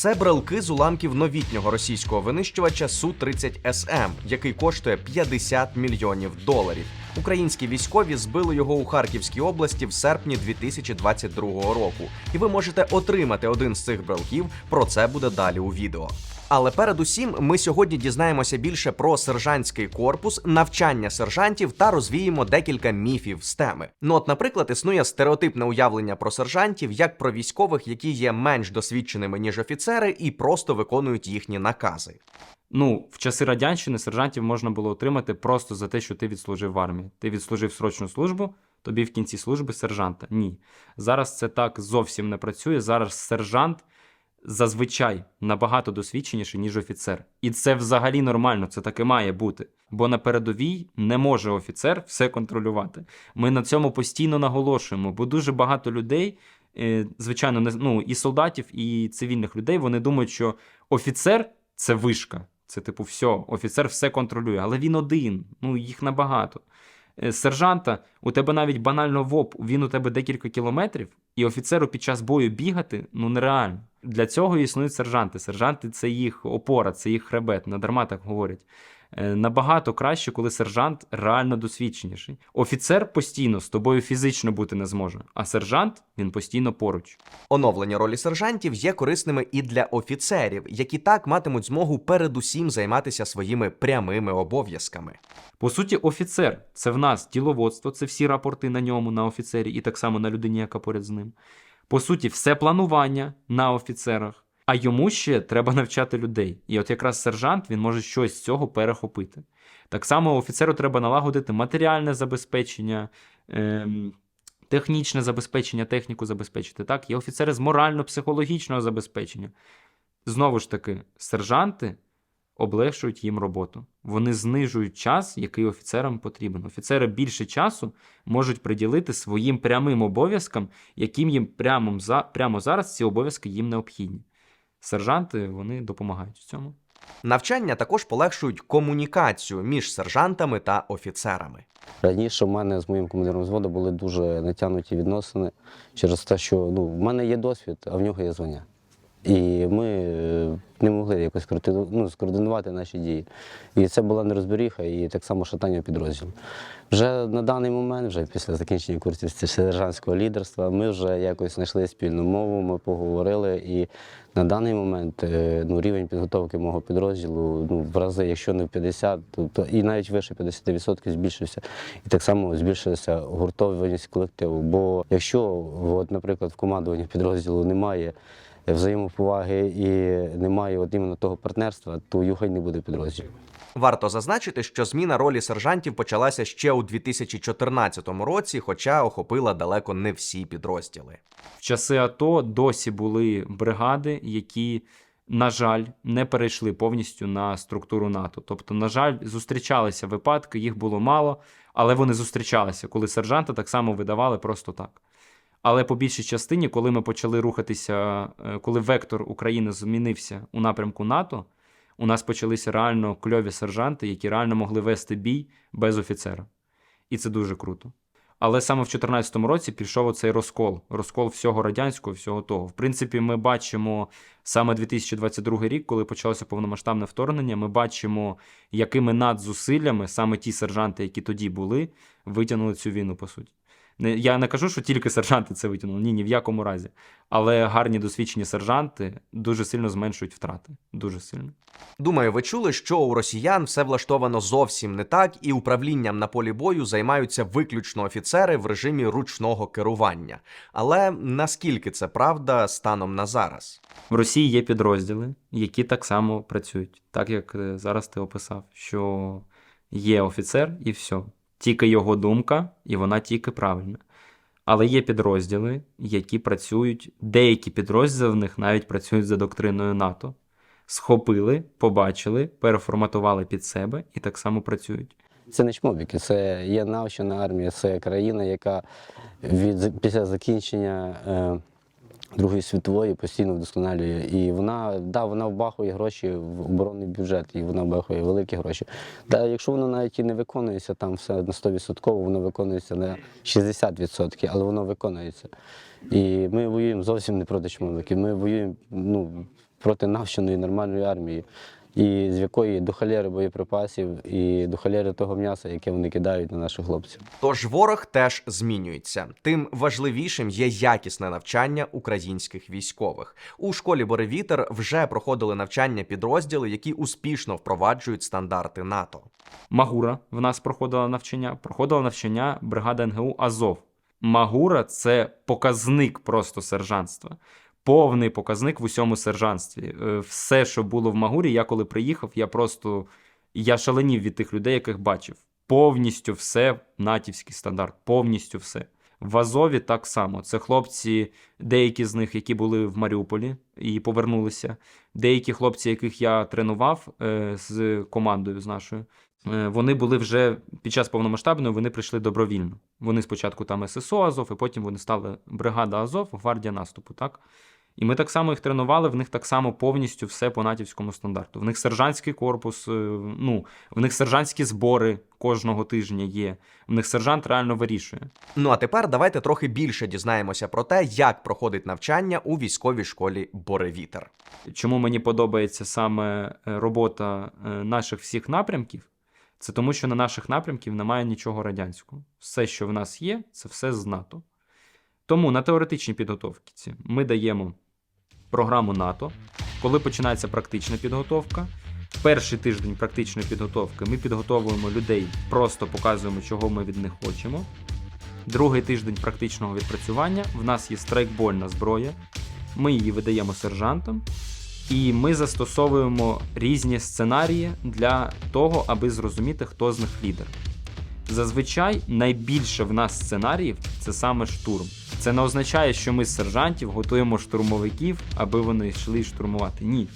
Це брелки з уламків новітнього російського винищувача Су-30СМ, який коштує 50 мільйонів доларів. Українські військові збили його у Харківській області в серпні 2022 року. І ви можете отримати один з цих брелків. Про це буде далі у відео. Але передусім, ми сьогодні дізнаємося більше про сержантський корпус, навчання сержантів та розвіємо декілька міфів з теми. Ну, от, наприклад, існує стереотипне уявлення про сержантів як про військових, які є менш досвідченими ніж офіцери, і просто виконують їхні накази. Ну, в часи радянщини сержантів можна було отримати просто за те, що ти відслужив в армії. Ти відслужив срочну службу, тобі в кінці служби сержанта. Ні. Зараз це так зовсім не працює. Зараз сержант зазвичай набагато досвідченіший, ніж офіцер. І це взагалі нормально, це так і має бути. Бо на передовій не може офіцер все контролювати. Ми на цьому постійно наголошуємо, бо дуже багато людей. е, Звичайно, не ну і солдатів, і цивільних людей вони думають, що офіцер це вишка. Це типу, все, офіцер все контролює, але він один, ну їх набагато. Е, Сержанта, у тебе навіть банально ВОП, він у тебе декілька кілометрів, і офіцеру під час бою бігати ну нереально. Для цього існують сержанти. Сержанти це їх опора, це їх хребет, надарма так говорять. Е, Набагато краще, коли сержант реально досвідченіший. Офіцер постійно з тобою фізично бути не зможе, а сержант він постійно поруч. Оновлені ролі сержантів є корисними і для офіцерів, які так матимуть змогу передусім займатися своїми прямими обов'язками. По суті, офіцер це в нас діловодство, це всі рапорти на ньому, на офіцері, і так само на людині, яка поряд з ним. По суті, все планування на офіцерах. А йому ще треба навчати людей. І от якраз сержант він може щось з цього перехопити. Так само офіцеру треба налагодити матеріальне забезпечення, ем, технічне забезпечення, техніку забезпечити. Так, є офіцери з морально-психологічного забезпечення. Знову ж таки, сержанти облегшують їм роботу. Вони знижують час, який офіцерам потрібен. Офіцери більше часу можуть приділити своїм прямим обов'язкам, яким їм прямо зараз ці обов'язки їм необхідні. Сержанти вони допомагають в цьому. Навчання також полегшують комунікацію між сержантами та офіцерами. Раніше в мене з моїм командиром взводу були дуже натягнуті відносини через те, що ну, в мене є досвід, а в нього є звання. І ми е, не могли якось ну, скоординувати наші дії. І це була нерозберіха і так само шатання підрозділу. Вже на даний момент, вже після закінчення курсів сержантського лідерства, ми вже якось знайшли спільну мову, ми поговорили. І на даний момент е, ну, рівень підготовки мого підрозділу ну, в рази, якщо не в 50, то, то і навіть вище 50% збільшився. І так само збільшилася гуртованість колективу. Бо якщо, от, наприклад, в командуванні підрозділу немає взаємоповаги і немає от іменно того партнерства, то його й не буде підрозділу. Варто зазначити, що зміна ролі сержантів почалася ще у 2014 році, хоча охопила далеко не всі підрозділи. В часи АТО досі були бригади, які, на жаль, не перейшли повністю на структуру НАТО. Тобто, на жаль, зустрічалися випадки, їх було мало, але вони зустрічалися, коли сержанта так само видавали просто так. Але по більшій частині, коли ми почали рухатися, е, коли вектор України змінився у напрямку НАТО, у нас почалися реально кльові сержанти, які реально могли вести бій без офіцера. І це дуже круто. Але саме в 2014 році пішов оцей розкол, розкол всього радянського, всього того. В принципі, ми бачимо саме 2022 рік, коли почалося повномасштабне вторгнення. Ми бачимо, якими надзусиллями саме ті сержанти, які тоді були, витягнули цю війну, по суті. Я не кажу, що тільки сержанти це витягнули, ні, ні в якому разі. Але гарні досвідчені сержанти дуже сильно зменшують втрати. Дуже сильно. Думаю, ви чули, що у росіян все влаштовано зовсім не так, і управлінням на полі бою займаються виключно офіцери в режимі ручного керування. Але наскільки це правда станом на зараз? В Росії є підрозділи, які так само працюють, так як е, зараз ти описав, що є офіцер і все. Тільки його думка, і вона тільки правильна. Але є підрозділи, які працюють, деякі підрозділи в них навіть працюють за доктриною НАТО. Схопили, побачили, переформатували під себе і так само працюють. Це не чмобіки, це є навчена армія, це країна, яка від після закінчення е, Другої світової постійно вдосконалює. І вона, да, вона вбахує гроші в оборонний бюджет, і вона вбахує великі гроші. Та якщо воно навіть і не виконується там все на 100%, воно виконується на 60%, але воно виконується. І ми воюємо зовсім не проти чмобіків. Ми воюємо, ну, проти навченої нормальної армії, і з якої до холєри боєприпасів і до холєри того м'яса, яке вони кидають на наших хлопців. Тож ворог теж змінюється. Тим важливішим є якісне навчання українських військових. У школі Боревітер вже проходили навчання підрозділи, які успішно впроваджують стандарти НАТО. Магура в нас проходила навчання. Проходила навчання бригада НГУ Азов. Магура це показник просто сержантства. Повний показник в усьому сержантстві. Е, Все, що було в Магурі, я коли приїхав, я просто я шаленів від тих людей, яких бачив. Повністю все натівський стандарт, повністю все. В Азові так само. Це хлопці, деякі з них, які були в Маріуполі і повернулися. Деякі хлопці, яких я тренував е, з командою з нашою, Е, Вони були вже під час повномасштабної, вони прийшли добровільно. Вони спочатку там ССО Азов, і потім вони стали бригада Азов, гвардія наступу, так? І ми так само їх тренували, в них так само повністю все по натівському стандарту. В них сержантський корпус, е, ну, в них сержантські збори кожного тижня є. В них сержант реально вирішує. Ну а тепер давайте трохи більше дізнаємося про те, як проходить навчання у військовій школі Боревітер. Чому мені подобається саме е, робота е, наших всіх напрямків? Це тому, що на наших напрямків немає нічого радянського. Все, що в нас є, це все з НАТО. Тому на теоретичній підготовці ми даємо програму НАТО. Коли починається практична підготовка, перший тиждень практичної підготовки ми підготовуємо людей, просто показуємо, чого ми від них хочемо. Другий тиждень практичного відпрацювання в нас є страйкбольна зброя. Ми її видаємо сержантам, і ми застосовуємо різні сценарії для того, аби зрозуміти, хто з них лідер. Зазвичай найбільше в нас сценаріїв це саме штурм. Це не означає, що ми з сержантів готуємо штурмовиків, аби вони йшли штурмувати. Ні.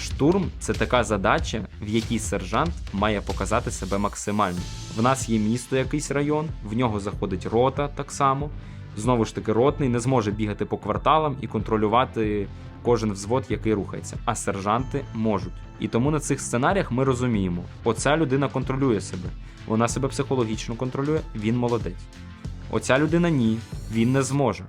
Штурм це така задача, в якій сержант має показати себе максимально. В нас є місто, якийсь район, в нього заходить рота так само. Знову ж таки, ротний не зможе бігати по кварталам і контролювати кожен взвод, який рухається, а сержанти можуть. І тому на цих сценаріях ми розуміємо, оця людина контролює себе, вона себе психологічно контролює, він молодець. Оця людина ні, він не зможе.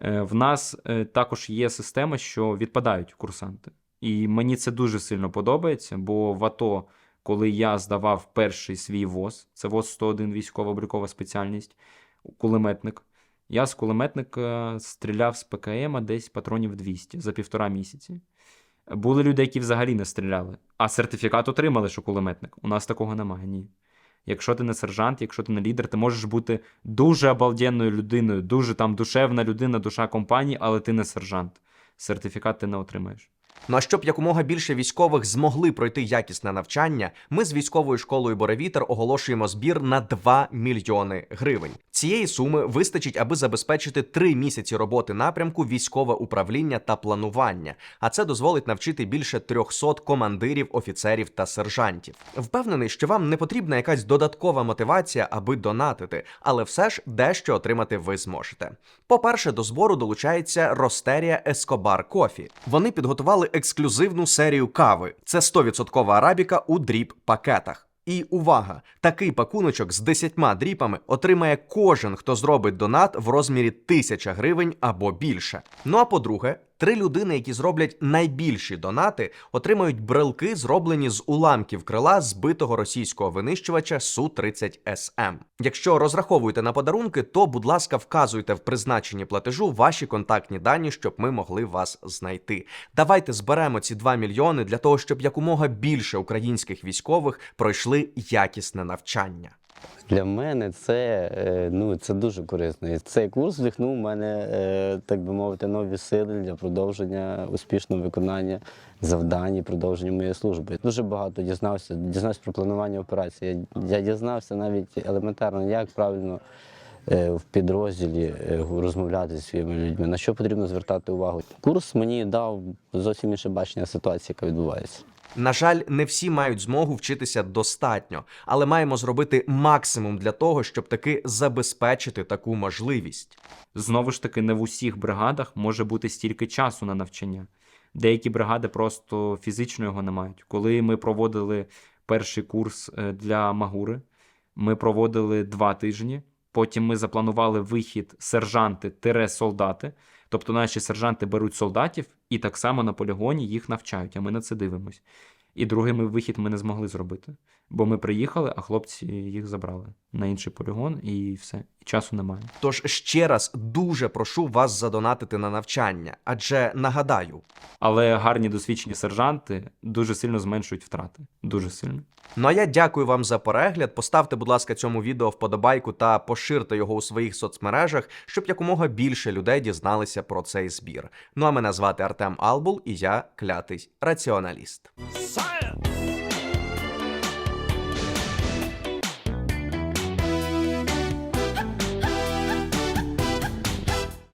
Е, В нас е, також є система, що відпадають курсанти. І мені це дуже сильно подобається, бо в АТО, коли я здавав перший свій ВОЗ, це ВОЗ 101 військово-облікова спеціальність, кулеметник. Я з кулеметника стріляв з ПКМ десь патронів 200 за півтора місяці. Були люди, які взагалі не стріляли, а сертифікат отримали, що кулеметник. У нас такого немає, ні. Якщо ти не сержант, якщо ти не лідер, ти можеш бути дуже обалденною людиною, дуже там душевна людина, душа компанії, але ти не сержант. Сертифікат ти не отримаєш. Ну а щоб якомога більше військових змогли пройти якісне навчання, ми з військовою школою Боревітер оголошуємо збір на 2 мільйони гривень. Цієї суми вистачить, аби забезпечити три місяці роботи напрямку військове управління та планування. А це дозволить навчити більше 300 командирів, офіцерів та сержантів. Впевнений, що вам не потрібна якась додаткова мотивація, аби донатити, але все ж дещо отримати ви зможете. По-перше, до збору долучається Ростерія Ескобар Кофі. Вони підготували ексклюзивну серію кави. Це 100% арабіка у дріб пакетах. І увага! Такий пакуночок з 10 дріпами отримає кожен, хто зробить донат в розмірі 1000 гривень або більше. Ну а по-друге, три людини, які зроблять найбільші донати, отримають брелки, зроблені з уламків крила збитого російського винищувача Су-30 СМ. Якщо розраховуєте на подарунки, то, будь ласка, вказуйте в призначенні платежу ваші контактні дані, щоб ми могли вас знайти. Давайте зберемо ці 2 мільйони для того, щоб якомога більше українських військових пройшли якісне навчання. Для мене це, е, ну, це дуже корисно. І Цей курс вдихнув в мене, е, так би мовити, нові сили для продовження успішного виконання завдань і продовження моєї служби. Дуже багато дізнався, дізнався про планування операції. Я дізнався навіть елементарно, як правильно е, в підрозділі розмовляти зі своїми людьми, на що потрібно звертати увагу. Курс мені дав зовсім інше бачення ситуації, яка відбувається. На жаль, не всі мають змогу вчитися достатньо, але маємо зробити максимум для того, щоб таки забезпечити таку можливість. Знову ж таки, не в усіх бригадах може бути стільки часу на навчання. Деякі бригади просто фізично його не мають. Коли ми проводили перший курс е, для Магури, ми проводили два тижні. Потім ми запланували вихід сержанти-солдати. Тобто наші сержанти беруть солдатів і так само на полігоні їх навчають, а ми на це дивимось. І другий ми вихід ми не змогли зробити. Бо ми приїхали, а хлопці їх забрали на інший полігон, і все. І часу немає. Тож ще раз дуже прошу вас задонатити на навчання, адже нагадаю, Але гарні досвідчені сержанти дуже сильно зменшують втрати. Дуже сильно. Ну а я дякую вам за перегляд. Поставте, будь ласка, цьому відео вподобайку та поширте його у своїх соцмережах, щоб якомога більше людей дізналися про цей збір. Ну а мене звати Артем Албул, і я клятий раціоналіст.